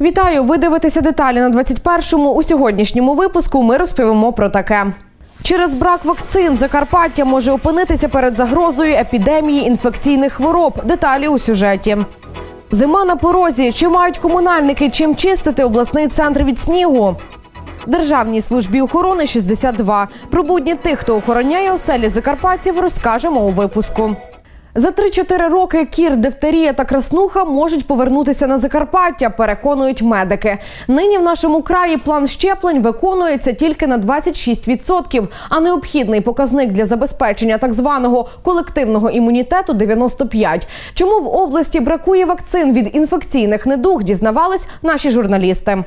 Вітаю! Ви дивитеся деталі на 21-му. У сьогоднішньому випуску ми розповімо про таке. Через брак вакцин Закарпаття може опинитися перед загрозою епідемії інфекційних хвороб. Деталі у сюжеті. Зима на порозі. Чи мають комунальники чим чистити обласний центр від снігу? Державній службі охорони 62. Про будні тих, хто охороняє оселі закарпатців, розкажемо у випуску. За 3-4 роки кір, дифтерія та краснуха можуть повернутися на Закарпаття, переконують медики. Нині в нашому краї план щеплень виконується тільки на 26%, а необхідний показник для забезпечення так званого колективного імунітету 95%. Чому в області бракує вакцин від інфекційних недуг, дізнавались наші журналісти.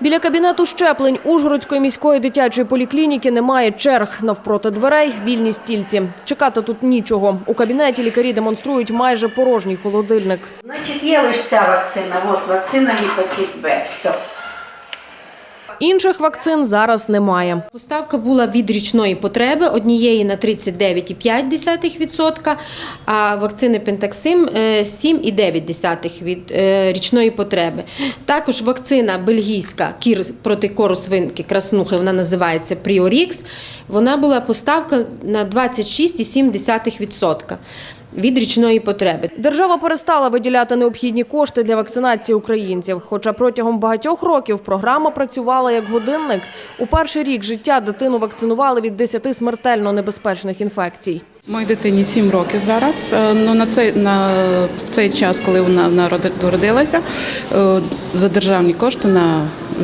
Біля кабінету щеплень Ужгородської міської дитячої поліклініки немає черг. Навпроти дверей вільні стільці. Чекати тут нічого. У кабінеті лікарі демонструють майже порожній холодильник. Значить, є лише ця вакцина. От вакцина гепатит Б. Все. Інших вакцин зараз немає. Поставка була від річної потреби однієї на 39,5%, а вакцини Пентаксим е, 7,9% від е, річної потреби. Також вакцина бельгійська кір проти кору свинки краснухи, вона називається Пріорікс. Вона була поставка на 26,7% від річної потреби. Держава перестала виділяти необхідні кошти для вакцинації українців. Хоча протягом багатьох років програма працювала як годинник. У перший рік життя дитину вакцинували від 10 смертельно небезпечних інфекцій. Моїй дитині 7 років зараз. Е, Ну на цей на цей час, коли вона народи- народилася, е, за державні кошти на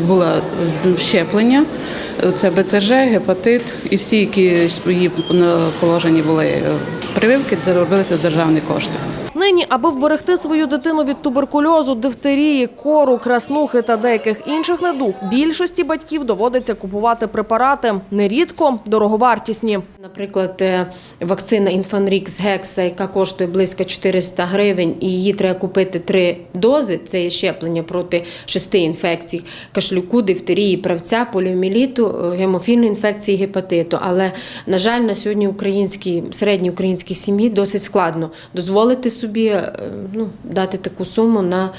було е, щеплення. Це БЦЖ, гепатит і всі, які її на положенні були прививки, робилися з державні кошти. Нині, аби вберегти свою дитину від туберкульозу, дифтерії, кору, краснухи та деяких інших недуг, більшості батьків доводиться купувати препарати нерідко дороговартісні. Наприклад, е, вакцина Інфанрікс Гекса, яка коштує близько 400 гривень, і її треба купити три дози. Це є щеплення проти шести інфекцій: кашлюку, дифтерії, правця, поліоміліту, е, гемофільної інфекції, гепатиту. Але на жаль, на сьогодні українській середній українській сім'ї досить складно дозволити собі е, ну, дати таку суму на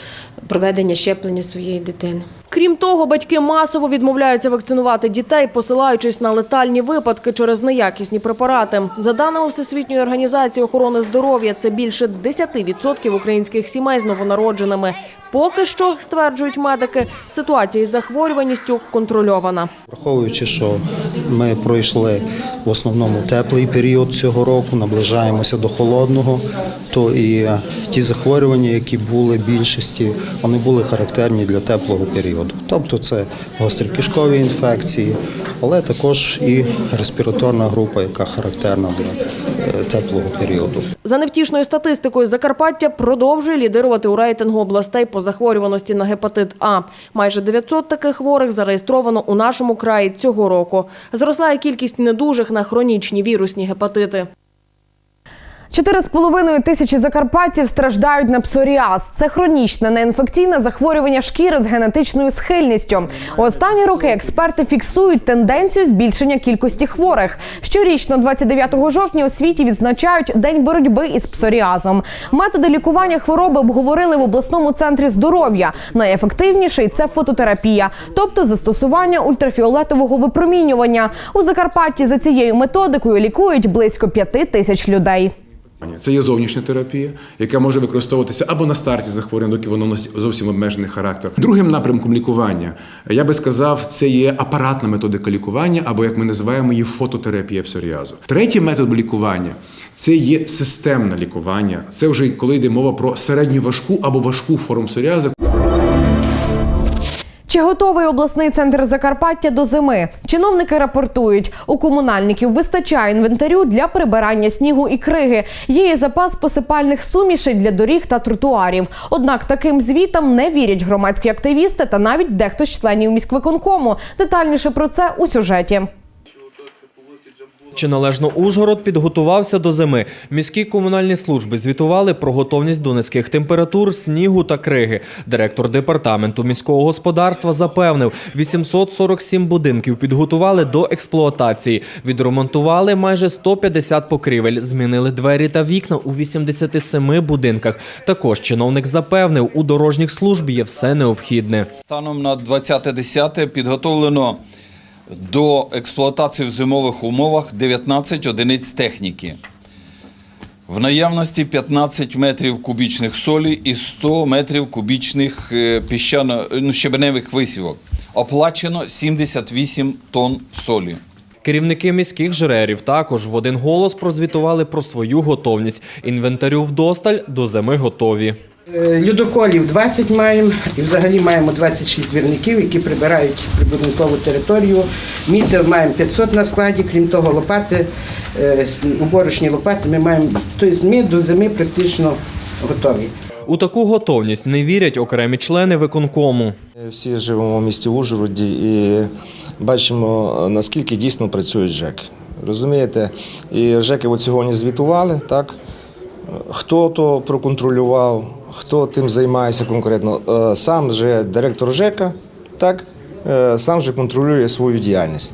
проведення щеплення своєї дитини. Крім того, батьки масово відмовляються вакцинувати дітей, посилаючись на летальні випадки через неякісні препарати. За даними Всесвітньої організації охорони здоров'я, це більше 10% українських сімей з новонародженими. Поки що, стверджують медики, ситуація із захворюваністю контрольована. Враховуючи, що ми пройшли в основному теплий період цього року, наближаємося до холодного, то і ті захворювання, які були більшості, вони були характерні для теплого періоду. Тобто це гострокишкові інфекції, але також і респіраторна група, яка характерна для е, теплого періоду. За невтішною статистикою, Закарпаття продовжує лідирувати у рейтингу областей по захворюваності на гепатит А. Майже 900 таких хворих зареєстровано у нашому краї цього року. Зросла і кількість недужих на хронічні вірусні гепатити. Чотири з половиною тисячі закарпатців страждають на псоріаз. Це хронічне неінфекційне захворювання шкіри з генетичною схильністю. Останні роки експерти фіксують тенденцію збільшення кількості хворих. Щорічно, 29 жовтня, у світі відзначають День боротьби із псоріазом. Методи лікування хвороби обговорили в обласному центрі здоров'я. Найефективніший це фототерапія, тобто застосування ультрафіолетового випромінювання. У Закарпатті за цією методикою лікують близько п'яти тисяч людей. Це є зовнішня терапія, яка може використовуватися або на старті захворювання, доки воно носить зовсім обмежений характер. Другим напрямком лікування, я би сказав, це є апаратна методика лікування, або як ми називаємо її фототерапія псоріазу. Третій метод лікування це є системне лікування. Це вже коли йде мова про середню важку або важку форму псоріазу. Чи готовий обласний центр Закарпаття до зими? Чиновники рапортують, у комунальників вистачає інвентарю для прибирання снігу і криги. Є і запас посипальних сумішей для доріг та тротуарів. Однак таким звітам не вірять громадські активісти та навіть дехто з членів міськвиконкому. Детальніше про це у сюжеті. Чи належно Ужгород підготувався до зими? Міські комунальні служби звітували про готовність до низьких температур, снігу та криги. Директор департаменту міського господарства запевнив, 847 будинків підготували до експлуатації. Відремонтували майже 150 покрівель, змінили двері та вікна у 87 будинках. Також чиновник запевнив, у дорожніх служб є все необхідне. Станом на 20.10 підготовлено до експлуатації в зимових умовах 19 одиниць техніки. В наявності 15 метрів кубічних солі і 100 метрів кубічних е, піщано, ну, щебеневих висівок. Оплачено 78 тонн солі. Керівники міських жрерів також в один голос прозвітували про свою готовність. Інвентарю вдосталь до зими готові. Е, Людоколів 20 маємо і взагалі маємо 26 двірників, які прибирають прибудинкову територію. Мітер маємо 500 на складі, крім того, лопати, е, уборочні лопати ми маємо. Тобто ми до зими практично готові. У таку готовність не вірять окремі члени виконкому. Всі живемо в місті Ужгороді і бачимо, наскільки дійсно працюють ЖЕКи. Розумієте? І ЖЕКи от сьогодні звітували, так? Хто то проконтролював, хто тим займається конкретно. Е, Сам же директор ЖЕКа, так, е, сам же контролює свою діяльність.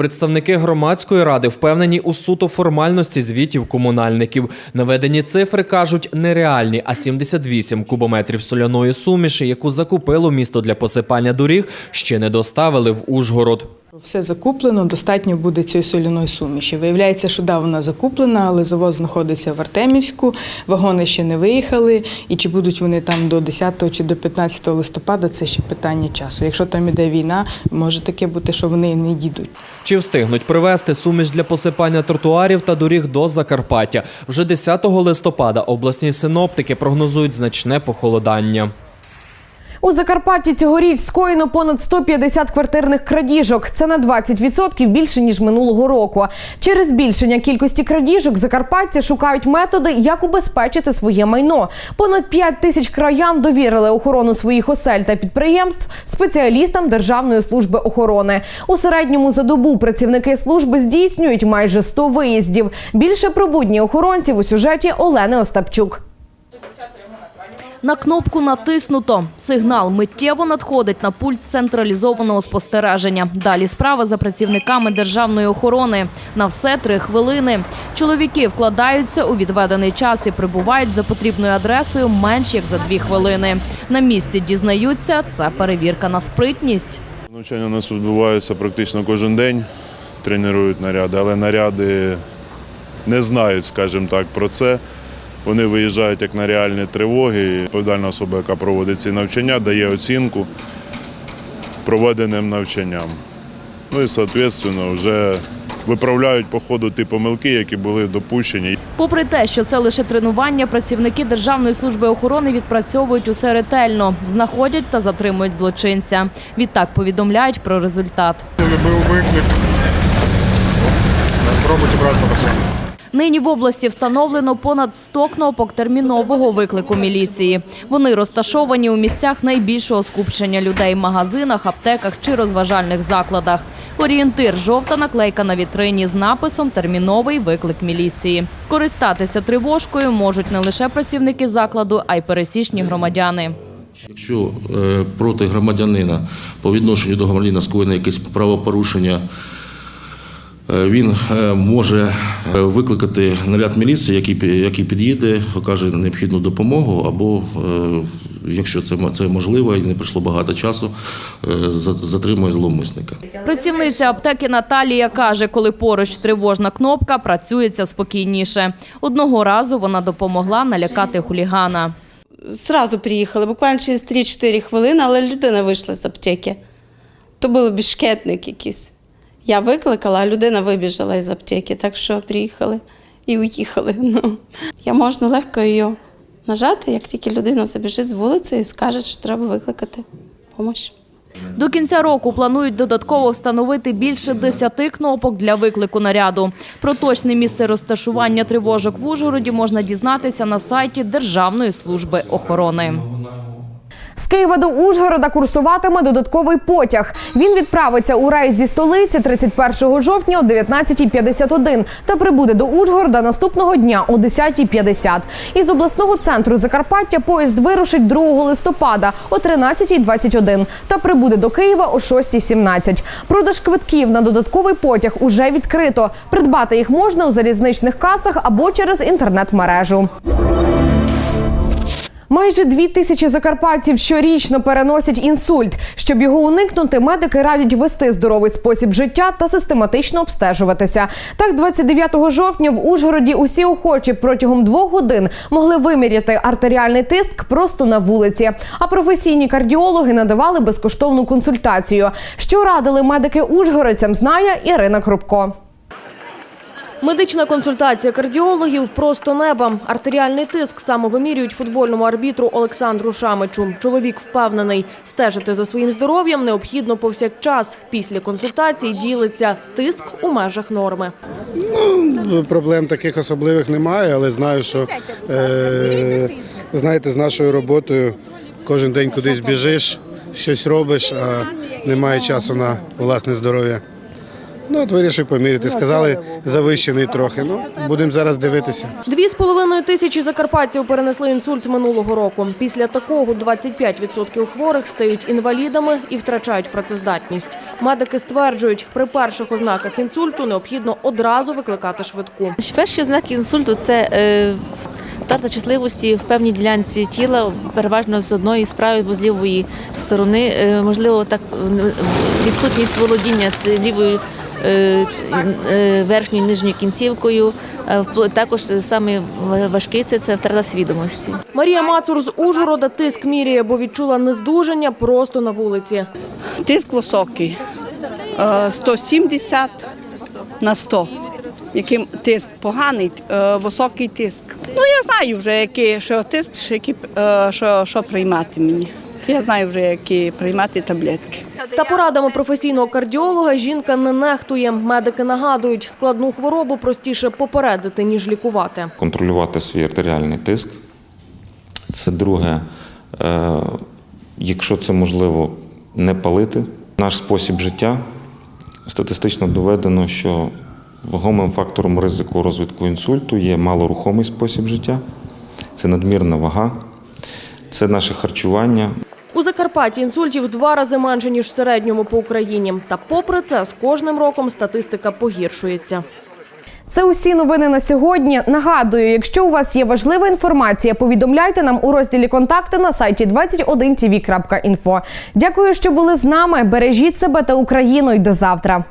Представники громадської ради впевнені у суто формальності звітів комунальників. Наведені цифри кажуть нереальні, а 78 кубометрів соляної суміші, яку закупило місто для посипання доріг, ще не доставили в Ужгород. Все закуплено, достатньо буде цієї соляної суміші. Виявляється, що да, вона закуплена, але завод знаходиться в Артемівську, вагони ще не виїхали. І чи будуть вони там до 10 чи до 15 листопада, це ще питання часу. Якщо там іде війна, може таке бути, що вони не їдуть. Чи встигнуть привезти суміш для посипання тротуарів та доріг до Закарпаття? Вже 10 листопада обласні синоптики прогнозують значне похолодання. У Закарпатті цьогоріч скоєно понад 150 квартирних крадіжок. Це на 20% більше ніж минулого року. Через збільшення кількості крадіжок закарпатці шукають методи, як убезпечити своє майно. Понад 5 тисяч краян довірили охорону своїх осель та підприємств спеціалістам Державної служби охорони. У середньому за добу працівники служби здійснюють майже 100 виїздів. Більше про будні охоронців у сюжеті Олени Остапчук. На кнопку натиснуто. Сигнал миттєво надходить на пульт централізованого спостереження. Далі справа за працівниками державної охорони. На все три хвилини. Чоловіки вкладаються у відведений час і прибувають за потрібною адресою менш як за дві хвилини. На місці дізнаються, це перевірка на спритність. Навчання у нас відбуваються практично кожен день, тренують наряди, але наряди не знають, скажімо так, про це. Вони виїжджають як на реальні тривоги. Відповідальна особа, яка проводить ці навчання, дає оцінку проведеним навчанням. Ну і, відповідно, вже виправляють по ходу ті помилки, які були допущені. Попри те, що це лише тренування, працівники Державної служби охорони відпрацьовують усе ретельно, знаходять та затримують злочинця. Відтак повідомляють про результат. Нині в області встановлено понад 100 кнопок термінового виклику міліції. Вони розташовані у місцях найбільшого скупчення людей – магазинах, аптеках чи розважальних закладах. Орієнтир – жовта наклейка на вітрині з написом «Терміновий виклик міліції». Скористатися тривожкою можуть не лише працівники закладу, а й пересічні громадяни. Якщо е, проти громадянина по відношенню до громадянина скоєно якесь правопорушення, він е, може е, викликати наряд міліції, який, який під'їде, окаже необхідну допомогу, або, е, якщо це, це можливо і не пройшло багато часу, е, за- затримує зловмисника. Працівниця аптеки Наталія каже, коли поруч тривожна кнопка, працюється спокійніше. Одного разу вона допомогла налякати хулігана. Сразу приїхали, буквально через 3-4 хвилини, але людина вийшла з аптеки. То був бішкетник якийсь. Я викликала, а людина вибіжала із аптеки, так що приїхали і уїхали. Ну, я можна легко її нажати, як тільки людина забіжить з вулиці і скаже, що треба викликати допомогу. До кінця року планують додатково встановити більше 10 кнопок для виклику наряду. Про точне місце розташування тривожок в Ужгороді можна дізнатися на сайті Державної служби охорони. Києва до Ужгорода курсуватиме додатковий потяг. Він відправиться у рейс зі столиці 31 жовтня о 19.51 та прибуде до Ужгорода наступного дня о 10.50. Із обласного центру Закарпаття поїзд вирушить 2 листопада о 13.21 та прибуде до Києва о 6.17. Продаж квитків на додатковий потяг уже відкрито. Придбати їх можна у залізничних касах або через інтернет-мережу. Майже дві тисячі закарпатців щорічно переносять інсульт. Щоб його уникнути, медики радять вести здоровий спосіб життя та систематично обстежуватися. Так, 29 жовтня в Ужгороді усі охочі протягом двох годин могли виміряти артеріальний тиск просто на вулиці. А професійні кардіологи надавали безкоштовну консультацію. Що радили медики ужгородцям, знає Ірина Крупко. Медична консультація кардіологів просто неба. Артеріальний тиск саме вимірюють футбольному арбітру Олександру Шамичу. Чоловік впевнений, стежити за своїм здоров'ям необхідно повсякчас. Після консультації ділиться тиск у межах норми. Ну, проблем таких особливих немає, але знаю, що е, знаєте, з нашою роботою кожен день кудись біжиш, щось робиш, а немає часу на власне здоров'я. Ну, от вирішив поміряти. Сказали, завищений трохи. Ну, будемо зараз дивитися. Дві з половиною тисячі закарпатців перенесли інсульт минулого року. Після такого 25% хворих стають інвалідами і втрачають працездатність. Медики стверджують, при перших ознаках інсульту необхідно одразу викликати швидку. Перші ознаки інсульту це е, втрата чутливості в певній ділянці тіла, переважно з одної з правої або з лівої сторони. Е, можливо, так відсутність володіння з лівою. Е, е, Верхньою нижньою кінцівкою Е, також саме важкий це, це втрата свідомості. Марія Мацур з Ужгорода тиск міряє, бо відчула нездужання просто на вулиці. Тиск високий. Е, 170 на 100. Яким тиск поганий, високий тиск. Ну я знаю вже, який що тиск, що, що, що приймати мені. Я знаю вже, які приймати таблетки. Та порадами професійного кардіолога жінка не нехтує. Медики нагадують, складну хворобу простіше попередити, ніж лікувати. контролювати свій артеріальний тиск. Це друге, е, якщо це можливо, не палити. Наш спосіб життя статистично доведено, що вагомим фактором ризику розвитку інсульту є малорухомий спосіб життя, це надмірна вага, це наше харчування. У Закарпатті інсультів два рази менше, ніж в середньому по Україні. Та попри це, з кожним роком статистика погіршується. Це усі новини на сьогодні. Нагадую, якщо у вас є важлива інформація, повідомляйте нам у розділі контакти на сайті 21tv.info. Дякую, що були з нами. Бережіть себе та Україну. й до завтра.